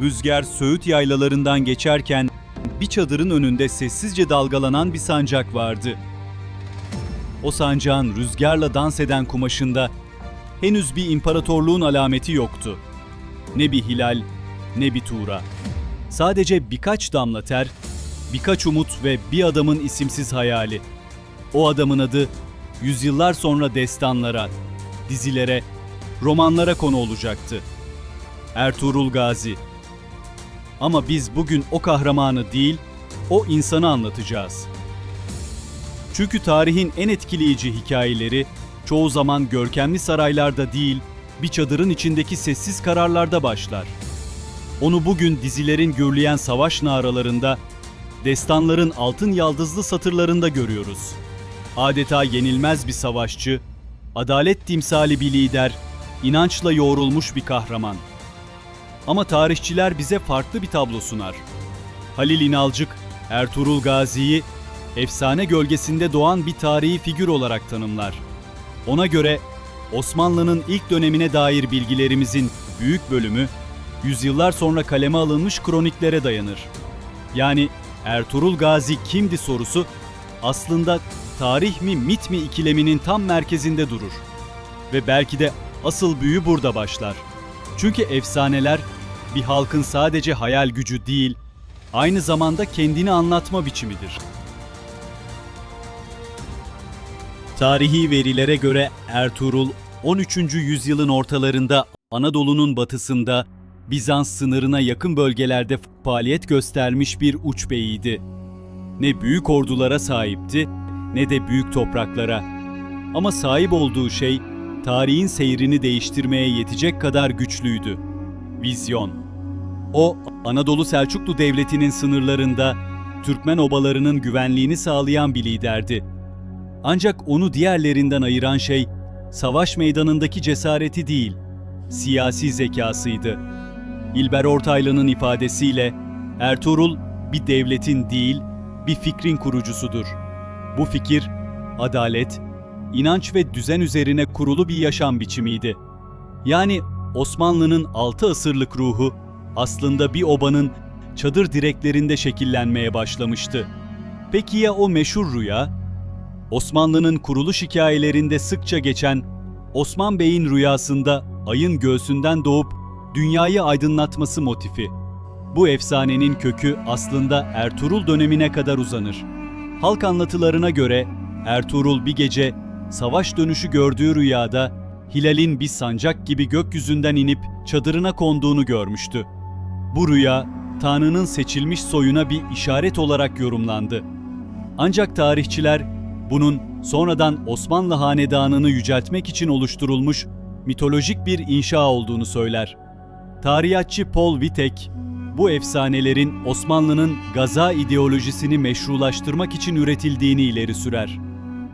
Rüzgar Söğüt yaylalarından geçerken bir çadırın önünde sessizce dalgalanan bir sancak vardı. O sancağın rüzgarla dans eden kumaşında henüz bir imparatorluğun alameti yoktu. Ne bir hilal, ne bir tuğra. Sadece birkaç damla ter, birkaç umut ve bir adamın isimsiz hayali. O adamın adı yüzyıllar sonra destanlara, dizilere, romanlara konu olacaktı. Ertuğrul Gazi. Ama biz bugün o kahramanı değil, o insanı anlatacağız. Çünkü tarihin en etkileyici hikayeleri çoğu zaman görkemli saraylarda değil, bir çadırın içindeki sessiz kararlarda başlar. Onu bugün dizilerin gürleyen savaş naralarında, destanların altın yaldızlı satırlarında görüyoruz. Adeta yenilmez bir savaşçı, adalet timsali bir lider, inançla yoğrulmuş bir kahraman. Ama tarihçiler bize farklı bir tablo sunar. Halil İnalcık, Ertuğrul Gazi'yi efsane gölgesinde doğan bir tarihi figür olarak tanımlar. Ona göre Osmanlı'nın ilk dönemine dair bilgilerimizin büyük bölümü yüzyıllar sonra kaleme alınmış kroniklere dayanır. Yani Ertuğrul Gazi kimdi sorusu aslında tarih mi mit mi ikileminin tam merkezinde durur. Ve belki de asıl büyü burada başlar. Çünkü efsaneler bir halkın sadece hayal gücü değil, aynı zamanda kendini anlatma biçimidir. Tarihi verilere göre Ertuğrul 13. yüzyılın ortalarında Anadolu'nun batısında Bizans sınırına yakın bölgelerde faaliyet göstermiş bir uç beyiydi. Ne büyük ordulara sahipti ne de büyük topraklara. Ama sahip olduğu şey tarihin seyrini değiştirmeye yetecek kadar güçlüydü. Vizyon. O Anadolu Selçuklu Devleti'nin sınırlarında Türkmen obalarının güvenliğini sağlayan bir liderdi. Ancak onu diğerlerinden ayıran şey savaş meydanındaki cesareti değil, siyasi zekasıydı. İlber Ortaylı'nın ifadesiyle Ertuğrul bir devletin değil, bir fikrin kurucusudur. Bu fikir adalet, inanç ve düzen üzerine kurulu bir yaşam biçimiydi. Yani Osmanlı'nın 6 asırlık ruhu aslında bir obanın çadır direklerinde şekillenmeye başlamıştı. Peki ya o meşhur rüya? Osmanlı'nın kuruluş hikayelerinde sıkça geçen Osman Bey'in rüyasında ayın göğsünden doğup dünyayı aydınlatması motifi. Bu efsanenin kökü aslında Ertuğrul dönemine kadar uzanır. Halk anlatılarına göre Ertuğrul bir gece savaş dönüşü gördüğü rüyada Hilal'in bir sancak gibi gökyüzünden inip çadırına konduğunu görmüştü. Bu rüya Tanrı'nın seçilmiş soyuna bir işaret olarak yorumlandı. Ancak tarihçiler bunun sonradan Osmanlı hanedanını yüceltmek için oluşturulmuş mitolojik bir inşa olduğunu söyler. Tarihçi Paul Vitek, bu efsanelerin Osmanlı'nın gaza ideolojisini meşrulaştırmak için üretildiğini ileri sürer.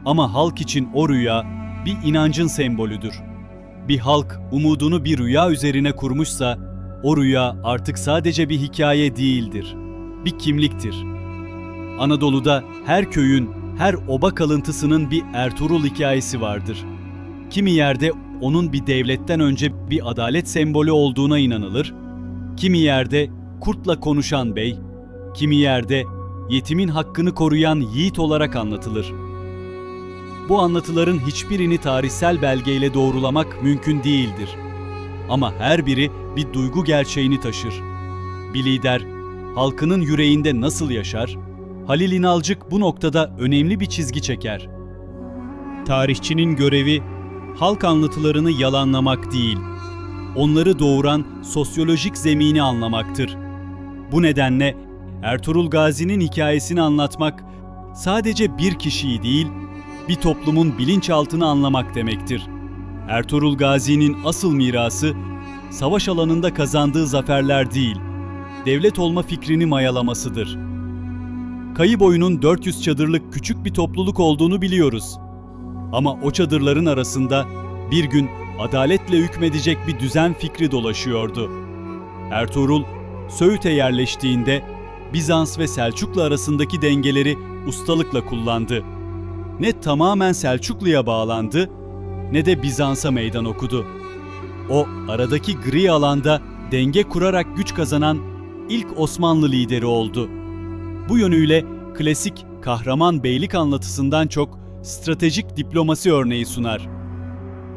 Ama halk için o rüya bir inancın sembolüdür. Bir halk umudunu bir rüya üzerine kurmuşsa, o rüya artık sadece bir hikaye değildir, bir kimliktir. Anadolu'da her köyün, her oba kalıntısının bir Ertuğrul hikayesi vardır. Kimi yerde onun bir devletten önce bir adalet sembolü olduğuna inanılır, kimi yerde kurtla konuşan bey, kimi yerde yetimin hakkını koruyan yiğit olarak anlatılır. Bu anlatıların hiçbirini tarihsel belgeyle doğrulamak mümkün değildir. Ama her biri bir duygu gerçeğini taşır. Bir lider halkının yüreğinde nasıl yaşar? Halil İnalcık bu noktada önemli bir çizgi çeker. Tarihçinin görevi halk anlatılarını yalanlamak değil, onları doğuran sosyolojik zemini anlamaktır. Bu nedenle Ertuğrul Gazi'nin hikayesini anlatmak sadece bir kişiyi değil, bir toplumun bilinçaltını anlamak demektir. Ertuğrul Gazi'nin asıl mirası savaş alanında kazandığı zaferler değil, devlet olma fikrini mayalamasıdır. Kayı boyunun 400 çadırlık küçük bir topluluk olduğunu biliyoruz. Ama o çadırların arasında bir gün adaletle hükmedecek bir düzen fikri dolaşıyordu. Ertuğrul, Söğüt'e yerleştiğinde Bizans ve Selçuklu arasındaki dengeleri ustalıkla kullandı. Ne tamamen Selçuklu'ya bağlandı ne de Bizans'a meydan okudu. O aradaki gri alanda denge kurarak güç kazanan ilk Osmanlı lideri oldu. Bu yönüyle klasik kahraman beylik anlatısından çok stratejik diplomasi örneği sunar.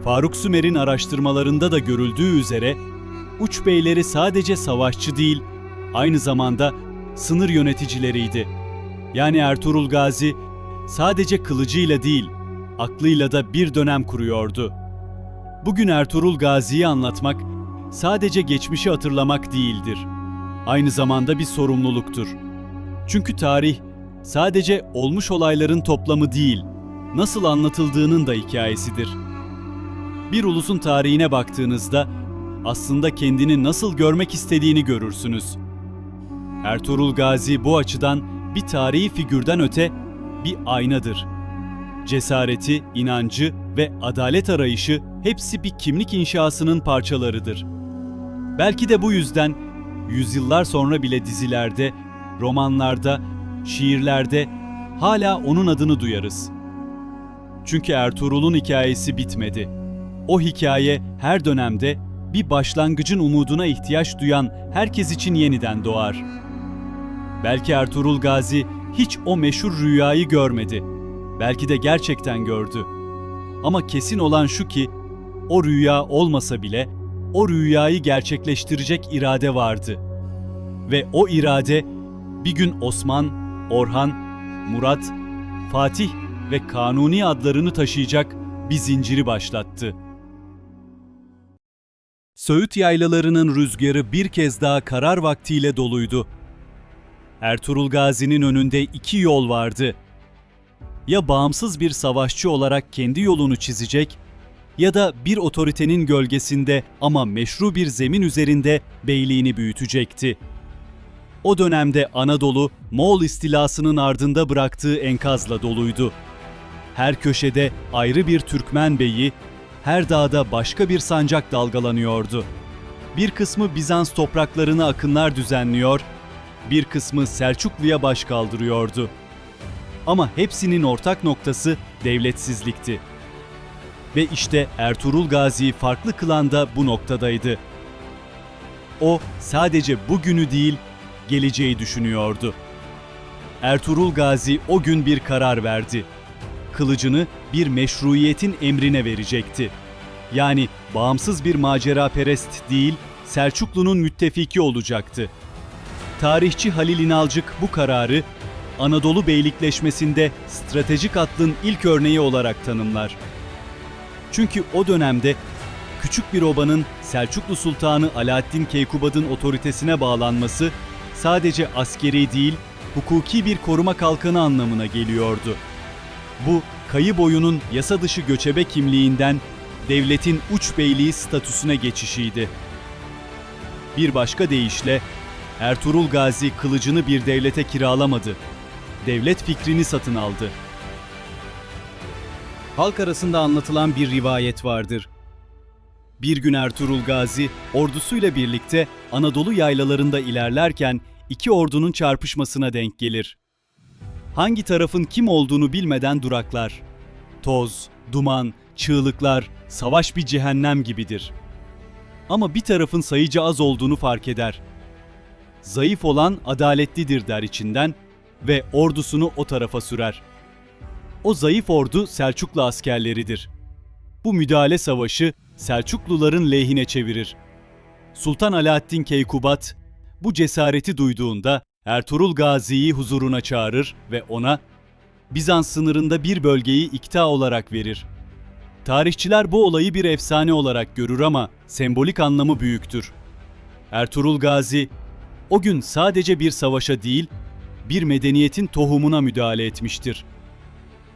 Faruk Sümer'in araştırmalarında da görüldüğü üzere uç beyleri sadece savaşçı değil, aynı zamanda sınır yöneticileriydi. Yani Ertuğrul Gazi sadece kılıcıyla değil, aklıyla da bir dönem kuruyordu. Bugün Ertuğrul Gazi'yi anlatmak sadece geçmişi hatırlamak değildir. Aynı zamanda bir sorumluluktur. Çünkü tarih sadece olmuş olayların toplamı değil, nasıl anlatıldığının da hikayesidir. Bir ulusun tarihine baktığınızda aslında kendini nasıl görmek istediğini görürsünüz. Ertuğrul Gazi bu açıdan bir tarihi figürden öte bir aynadır. Cesareti, inancı ve adalet arayışı hepsi bir kimlik inşasının parçalarıdır. Belki de bu yüzden yüzyıllar sonra bile dizilerde, romanlarda, şiirlerde hala onun adını duyarız. Çünkü Ertuğrul'un hikayesi bitmedi. O hikaye her dönemde bir başlangıcın umuduna ihtiyaç duyan herkes için yeniden doğar. Belki Ertuğrul Gazi hiç o meşhur rüyayı görmedi. Belki de gerçekten gördü. Ama kesin olan şu ki o rüya olmasa bile o rüyayı gerçekleştirecek irade vardı. Ve o irade bir gün Osman, Orhan, Murat, Fatih ve Kanuni adlarını taşıyacak bir zinciri başlattı. Söğüt yaylalarının rüzgarı bir kez daha karar vaktiyle doluydu. Ertuğrul Gazi'nin önünde iki yol vardı. Ya bağımsız bir savaşçı olarak kendi yolunu çizecek ya da bir otoritenin gölgesinde ama meşru bir zemin üzerinde beyliğini büyütecekti. O dönemde Anadolu, Moğol istilasının ardında bıraktığı enkazla doluydu. Her köşede ayrı bir Türkmen beyi, her dağda başka bir sancak dalgalanıyordu. Bir kısmı Bizans topraklarına akınlar düzenliyor, bir kısmı Selçuklu'ya baş kaldırıyordu. Ama hepsinin ortak noktası devletsizlikti. Ve işte Ertuğrul Gazi'yi farklı kılan da bu noktadaydı. O sadece bugünü değil, geleceği düşünüyordu. Ertuğrul Gazi o gün bir karar verdi. Kılıcını bir meşruiyetin emrine verecekti. Yani bağımsız bir macera perest değil, Selçuklu'nun müttefiki olacaktı. Tarihçi Halil İnalcık bu kararı Anadolu beylikleşmesinde stratejik aklın ilk örneği olarak tanımlar. Çünkü o dönemde küçük bir obanın Selçuklu Sultanı Alaaddin Keykubad'ın otoritesine bağlanması sadece askeri değil, hukuki bir koruma kalkanı anlamına geliyordu. Bu, kayı boyunun yasa dışı göçebe kimliğinden devletin uç beyliği statüsüne geçişiydi. Bir başka deyişle Ertuğrul Gazi kılıcını bir devlete kiralamadı. Devlet fikrini satın aldı. Halk arasında anlatılan bir rivayet vardır. Bir gün Ertuğrul Gazi ordusuyla birlikte Anadolu yaylalarında ilerlerken iki ordunun çarpışmasına denk gelir. Hangi tarafın kim olduğunu bilmeden duraklar. Toz, duman, çığlıklar, savaş bir cehennem gibidir. Ama bir tarafın sayıca az olduğunu fark eder. Zayıf olan adaletlidir der içinden ve ordusunu o tarafa sürer. O zayıf ordu Selçuklu askerleridir. Bu müdahale savaşı Selçukluların lehine çevirir. Sultan Alaaddin Keykubat bu cesareti duyduğunda Ertuğrul Gazi'yi huzuruna çağırır ve ona Bizans sınırında bir bölgeyi ikta olarak verir. Tarihçiler bu olayı bir efsane olarak görür ama sembolik anlamı büyüktür. Ertuğrul Gazi o gün sadece bir savaşa değil, bir medeniyetin tohumuna müdahale etmiştir.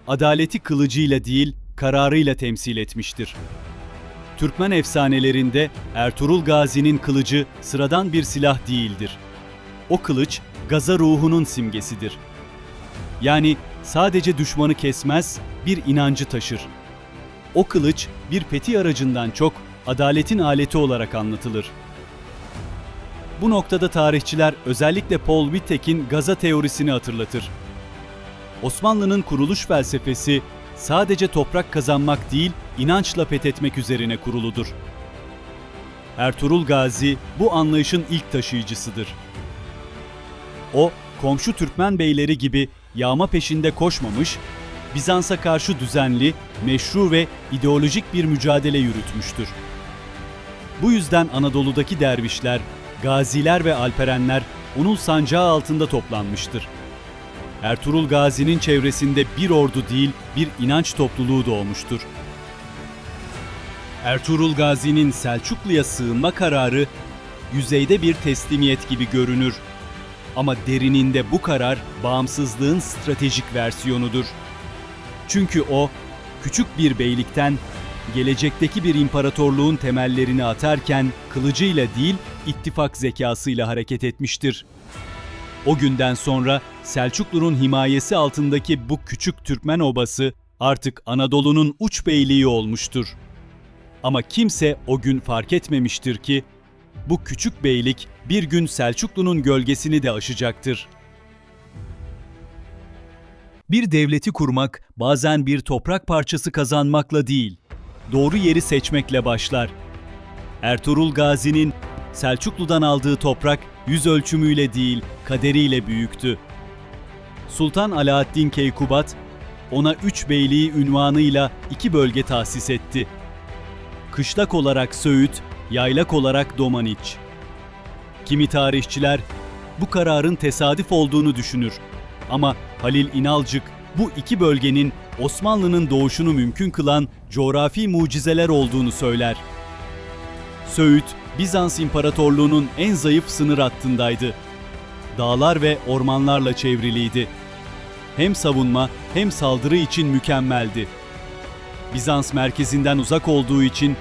Adaleti kılıcıyla değil, kararıyla temsil etmiştir. Türkmen efsanelerinde Ertuğrul Gazi'nin kılıcı sıradan bir silah değildir. O kılıç gaza ruhunun simgesidir. Yani sadece düşmanı kesmez, bir inancı taşır. O kılıç bir peti aracından çok adaletin aleti olarak anlatılır. Bu noktada tarihçiler özellikle Paul Wittek'in gaza teorisini hatırlatır. Osmanlı'nın kuruluş felsefesi sadece toprak kazanmak değil, inançla fethetmek üzerine kuruludur. Ertuğrul Gazi bu anlayışın ilk taşıyıcısıdır. O, komşu Türkmen beyleri gibi yağma peşinde koşmamış, Bizans'a karşı düzenli, meşru ve ideolojik bir mücadele yürütmüştür. Bu yüzden Anadolu'daki dervişler, gaziler ve alperenler onun sancağı altında toplanmıştır. Ertuğrul Gazi'nin çevresinde bir ordu değil, bir inanç topluluğu doğmuştur. Ertuğrul Gazi'nin Selçuklu'ya sığınma kararı yüzeyde bir teslimiyet gibi görünür. Ama derininde bu karar bağımsızlığın stratejik versiyonudur. Çünkü o küçük bir beylikten gelecekteki bir imparatorluğun temellerini atarken kılıcıyla değil ittifak zekasıyla hareket etmiştir. O günden sonra Selçuklu'nun himayesi altındaki bu küçük Türkmen obası artık Anadolu'nun uç beyliği olmuştur. Ama kimse o gün fark etmemiştir ki bu küçük beylik bir gün Selçuklu'nun gölgesini de aşacaktır. Bir devleti kurmak bazen bir toprak parçası kazanmakla değil, doğru yeri seçmekle başlar. Ertuğrul Gazi'nin Selçuklu'dan aldığı toprak yüz ölçümüyle değil, kaderiyle büyüktü. Sultan Alaaddin Keykubat ona üç beyliği ünvanıyla iki bölge tahsis etti. Kışlak olarak Söğüt, yaylak olarak Domaniç. Kimi tarihçiler bu kararın tesadüf olduğunu düşünür. Ama Halil İnalcık bu iki bölgenin Osmanlı'nın doğuşunu mümkün kılan coğrafi mucizeler olduğunu söyler. Söğüt, Bizans İmparatorluğu'nun en zayıf sınır hattındaydı. Dağlar ve ormanlarla çevriliydi. Hem savunma hem saldırı için mükemmeldi. Bizans merkezinden uzak olduğu için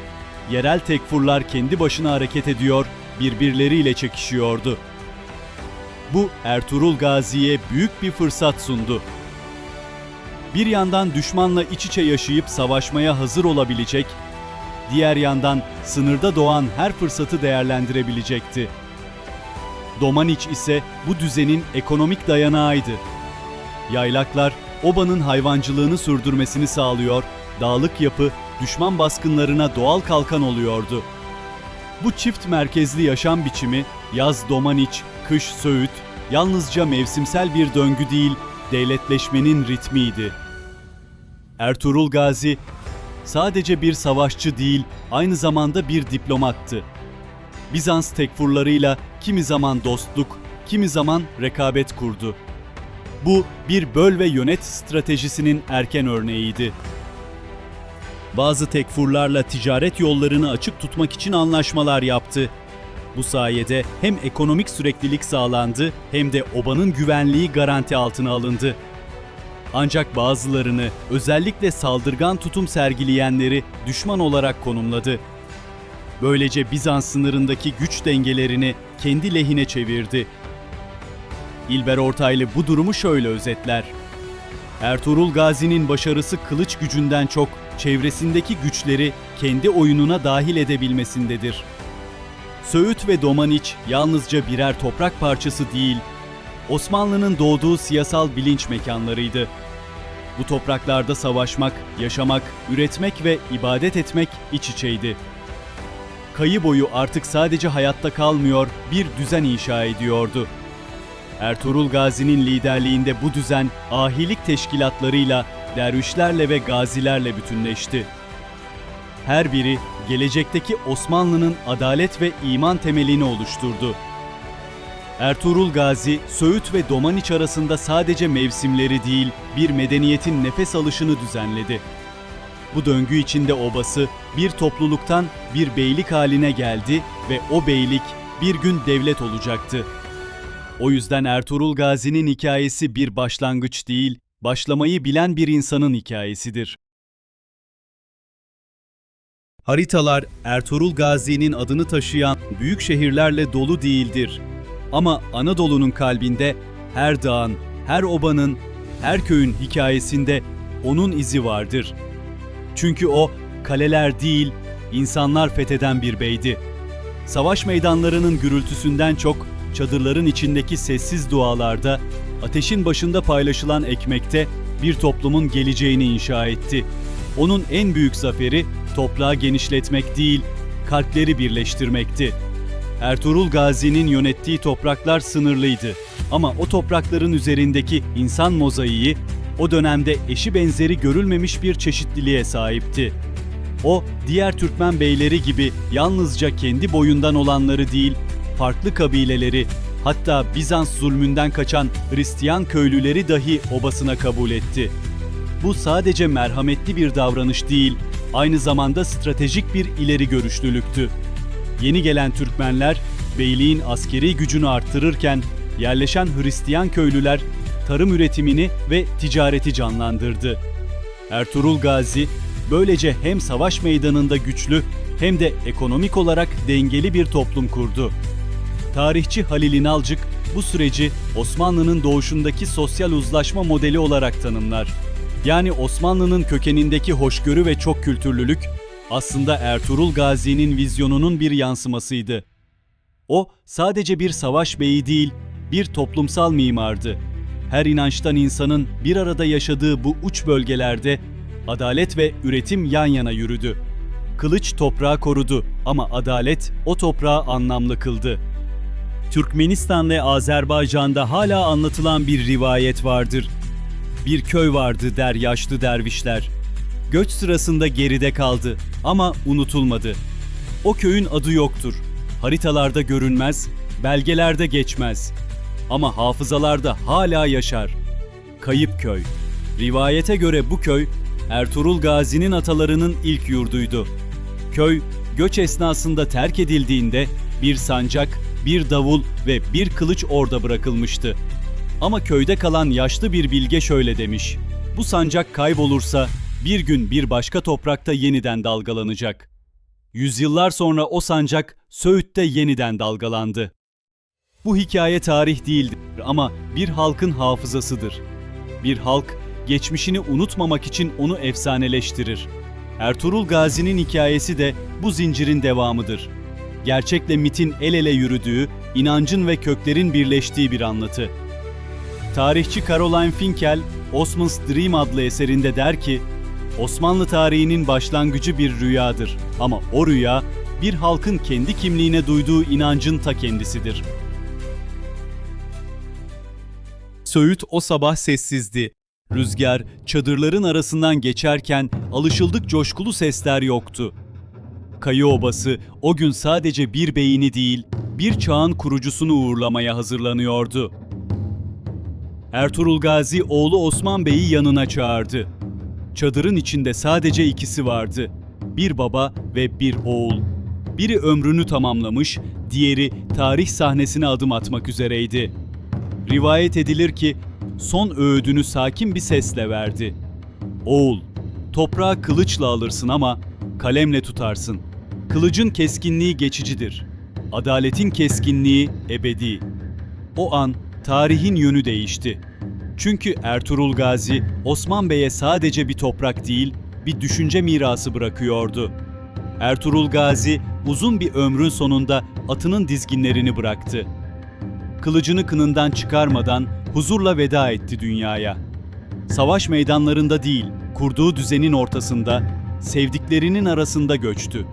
yerel tekfurlar kendi başına hareket ediyor, birbirleriyle çekişiyordu. Bu Ertuğrul Gazi'ye büyük bir fırsat sundu. Bir yandan düşmanla iç içe yaşayıp savaşmaya hazır olabilecek, diğer yandan sınırda doğan her fırsatı değerlendirebilecekti. Domaniç ise bu düzenin ekonomik dayanağıydı. Yaylaklar obanın hayvancılığını sürdürmesini sağlıyor, dağlık yapı düşman baskınlarına doğal kalkan oluyordu. Bu çift merkezli yaşam biçimi yaz Domaniç, kış Söğüt yalnızca mevsimsel bir döngü değil, devletleşmenin ritmiydi. Ertuğrul Gazi sadece bir savaşçı değil, aynı zamanda bir diplomattı. Bizans tekfurlarıyla kimi zaman dostluk, kimi zaman rekabet kurdu. Bu bir böl ve yönet stratejisinin erken örneğiydi. Bazı tekfurlarla ticaret yollarını açık tutmak için anlaşmalar yaptı. Bu sayede hem ekonomik süreklilik sağlandı hem de obanın güvenliği garanti altına alındı. Ancak bazılarını, özellikle saldırgan tutum sergileyenleri düşman olarak konumladı. Böylece Bizans sınırındaki güç dengelerini kendi lehine çevirdi. İlber Ortaylı bu durumu şöyle özetler. Ertuğrul Gazi'nin başarısı kılıç gücünden çok çevresindeki güçleri kendi oyununa dahil edebilmesindedir. Söğüt ve Domaniç yalnızca birer toprak parçası değil, Osmanlı'nın doğduğu siyasal bilinç mekanlarıydı. Bu topraklarda savaşmak, yaşamak, üretmek ve ibadet etmek iç içeydi. Kayı boyu artık sadece hayatta kalmıyor, bir düzen inşa ediyordu. Ertuğrul Gazi'nin liderliğinde bu düzen ahilik teşkilatlarıyla, dervişlerle ve gazilerle bütünleşti. Her biri gelecekteki Osmanlı'nın adalet ve iman temelini oluşturdu. Ertuğrul Gazi, Söğüt ve Domaniç arasında sadece mevsimleri değil, bir medeniyetin nefes alışını düzenledi. Bu döngü içinde obası bir topluluktan bir beylik haline geldi ve o beylik bir gün devlet olacaktı. O yüzden Ertuğrul Gazi'nin hikayesi bir başlangıç değil, başlamayı bilen bir insanın hikayesidir. Haritalar Ertuğrul Gazi'nin adını taşıyan büyük şehirlerle dolu değildir. Ama Anadolu'nun kalbinde her dağın, her obanın, her köyün hikayesinde onun izi vardır. Çünkü o kaleler değil, insanlar fetheden bir beydi. Savaş meydanlarının gürültüsünden çok çadırların içindeki sessiz dualarda, ateşin başında paylaşılan ekmekte bir toplumun geleceğini inşa etti. Onun en büyük zaferi toprağı genişletmek değil, kalpleri birleştirmekti. Ertuğrul Gazi'nin yönettiği topraklar sınırlıydı ama o toprakların üzerindeki insan mozaiği o dönemde eşi benzeri görülmemiş bir çeşitliliğe sahipti. O, diğer Türkmen beyleri gibi yalnızca kendi boyundan olanları değil, farklı kabileleri, hatta Bizans zulmünden kaçan Hristiyan köylüleri dahi obasına kabul etti. Bu sadece merhametli bir davranış değil, aynı zamanda stratejik bir ileri görüşlülüktü. Yeni gelen Türkmenler beyliğin askeri gücünü arttırırken yerleşen Hristiyan köylüler tarım üretimini ve ticareti canlandırdı. Ertuğrul Gazi böylece hem savaş meydanında güçlü hem de ekonomik olarak dengeli bir toplum kurdu. Tarihçi Halil İnalcık bu süreci Osmanlı'nın doğuşundaki sosyal uzlaşma modeli olarak tanımlar. Yani Osmanlı'nın kökenindeki hoşgörü ve çok kültürlülük aslında Ertuğrul Gazi'nin vizyonunun bir yansımasıydı. O sadece bir savaş beyi değil, bir toplumsal mimardı. Her inançtan insanın bir arada yaşadığı bu uç bölgelerde adalet ve üretim yan yana yürüdü. Kılıç toprağı korudu ama adalet o toprağı anlamlı kıldı. Türkmenistan ve Azerbaycan'da hala anlatılan bir rivayet vardır. Bir köy vardı der yaşlı dervişler. Göç sırasında geride kaldı ama unutulmadı. O köyün adı yoktur. Haritalarda görünmez, belgelerde geçmez. Ama hafızalarda hala yaşar. Kayıp köy. Rivayete göre bu köy Ertuğrul Gazi'nin atalarının ilk yurduydu. Köy göç esnasında terk edildiğinde bir sancak, bir davul ve bir kılıç orada bırakılmıştı. Ama köyde kalan yaşlı bir bilge şöyle demiş. Bu sancak kaybolursa bir gün bir başka toprakta yeniden dalgalanacak. Yüzyıllar sonra o sancak Söğüt'te yeniden dalgalandı. Bu hikaye tarih değildir ama bir halkın hafızasıdır. Bir halk geçmişini unutmamak için onu efsaneleştirir. Ertuğrul Gazi'nin hikayesi de bu zincirin devamıdır. Gerçekle mitin el ele yürüdüğü, inancın ve köklerin birleştiği bir anlatı. Tarihçi Caroline Finkel, Osman's Dream adlı eserinde der ki, Osmanlı tarihinin başlangıcı bir rüyadır ama o rüya bir halkın kendi kimliğine duyduğu inancın ta kendisidir. Söğüt o sabah sessizdi. Rüzgar çadırların arasından geçerken alışıldık coşkulu sesler yoktu. Kayı Obası o gün sadece bir beyini değil, bir çağın kurucusunu uğurlamaya hazırlanıyordu. Ertuğrul Gazi oğlu Osman Bey'i yanına çağırdı. Çadırın içinde sadece ikisi vardı. Bir baba ve bir oğul. Biri ömrünü tamamlamış, diğeri tarih sahnesine adım atmak üzereydi. Rivayet edilir ki son öğüdünü sakin bir sesle verdi. Oğul, toprağı kılıçla alırsın ama kalemle tutarsın. Kılıcın keskinliği geçicidir. Adaletin keskinliği ebedi. O an tarihin yönü değişti. Çünkü Ertuğrul Gazi Osman Bey'e sadece bir toprak değil, bir düşünce mirası bırakıyordu. Ertuğrul Gazi uzun bir ömrün sonunda atının dizginlerini bıraktı. Kılıcını kınından çıkarmadan huzurla veda etti dünyaya. Savaş meydanlarında değil, kurduğu düzenin ortasında, sevdiklerinin arasında göçtü.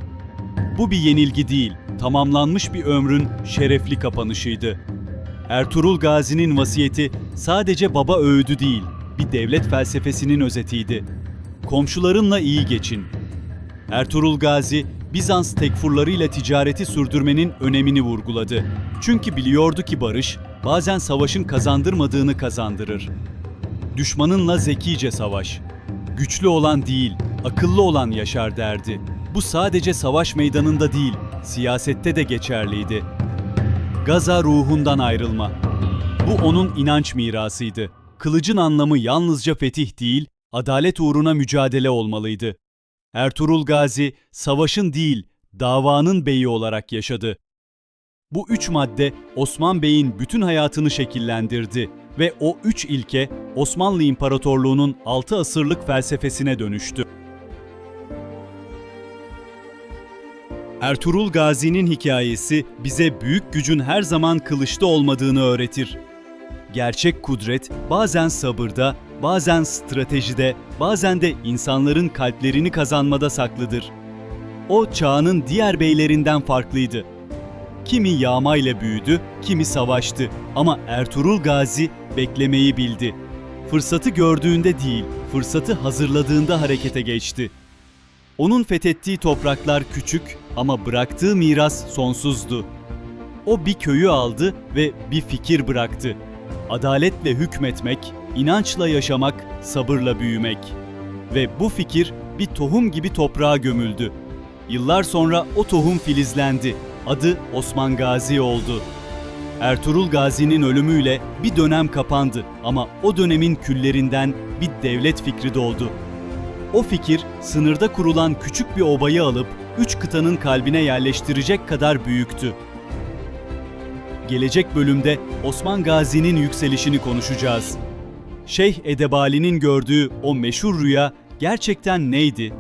Bu bir yenilgi değil, tamamlanmış bir ömrün şerefli kapanışıydı. Ertuğrul Gazi'nin vasiyeti sadece baba öğüdü değil, bir devlet felsefesinin özetiydi. Komşularınla iyi geçin. Ertuğrul Gazi, Bizans tekfurlarıyla ticareti sürdürmenin önemini vurguladı. Çünkü biliyordu ki barış, bazen savaşın kazandırmadığını kazandırır. Düşmanınla zekice savaş. Güçlü olan değil, akıllı olan yaşar derdi. Bu sadece savaş meydanında değil, siyasette de geçerliydi. Gaza ruhundan ayrılma. Bu onun inanç mirasıydı. Kılıcın anlamı yalnızca fetih değil, adalet uğruna mücadele olmalıydı. Ertuğrul Gazi, savaşın değil, davanın beyi olarak yaşadı. Bu üç madde Osman Bey'in bütün hayatını şekillendirdi ve o üç ilke Osmanlı İmparatorluğu'nun altı asırlık felsefesine dönüştü. Ertuğrul Gazi'nin hikayesi bize büyük gücün her zaman kılıçta olmadığını öğretir. Gerçek kudret bazen sabırda, bazen stratejide, bazen de insanların kalplerini kazanmada saklıdır. O çağının diğer beylerinden farklıydı. Kimi yağmayla büyüdü, kimi savaştı ama Ertuğrul Gazi beklemeyi bildi. Fırsatı gördüğünde değil, fırsatı hazırladığında harekete geçti. Onun fethettiği topraklar küçük ama bıraktığı miras sonsuzdu. O bir köyü aldı ve bir fikir bıraktı. Adaletle hükmetmek, inançla yaşamak, sabırla büyümek. Ve bu fikir bir tohum gibi toprağa gömüldü. Yıllar sonra o tohum filizlendi. Adı Osman Gazi oldu. Ertuğrul Gazi'nin ölümüyle bir dönem kapandı ama o dönemin küllerinden bir devlet fikri doğdu. O fikir sınırda kurulan küçük bir obayı alıp üç kıtanın kalbine yerleştirecek kadar büyüktü. Gelecek bölümde Osman Gazi'nin yükselişini konuşacağız. Şeyh Edebali'nin gördüğü o meşhur rüya gerçekten neydi?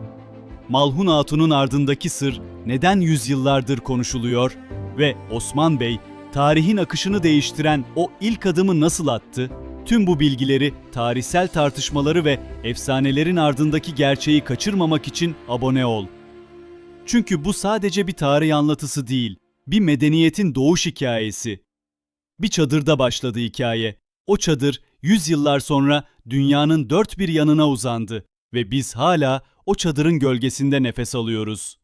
Malhun Hatun'un ardındaki sır neden yüzyıllardır konuşuluyor ve Osman Bey tarihin akışını değiştiren o ilk adımı nasıl attı? Tüm bu bilgileri, tarihsel tartışmaları ve efsanelerin ardındaki gerçeği kaçırmamak için abone ol. Çünkü bu sadece bir tarih anlatısı değil, bir medeniyetin doğuş hikayesi. Bir çadırda başladı hikaye. O çadır 100 yıllar sonra dünyanın dört bir yanına uzandı ve biz hala o çadırın gölgesinde nefes alıyoruz.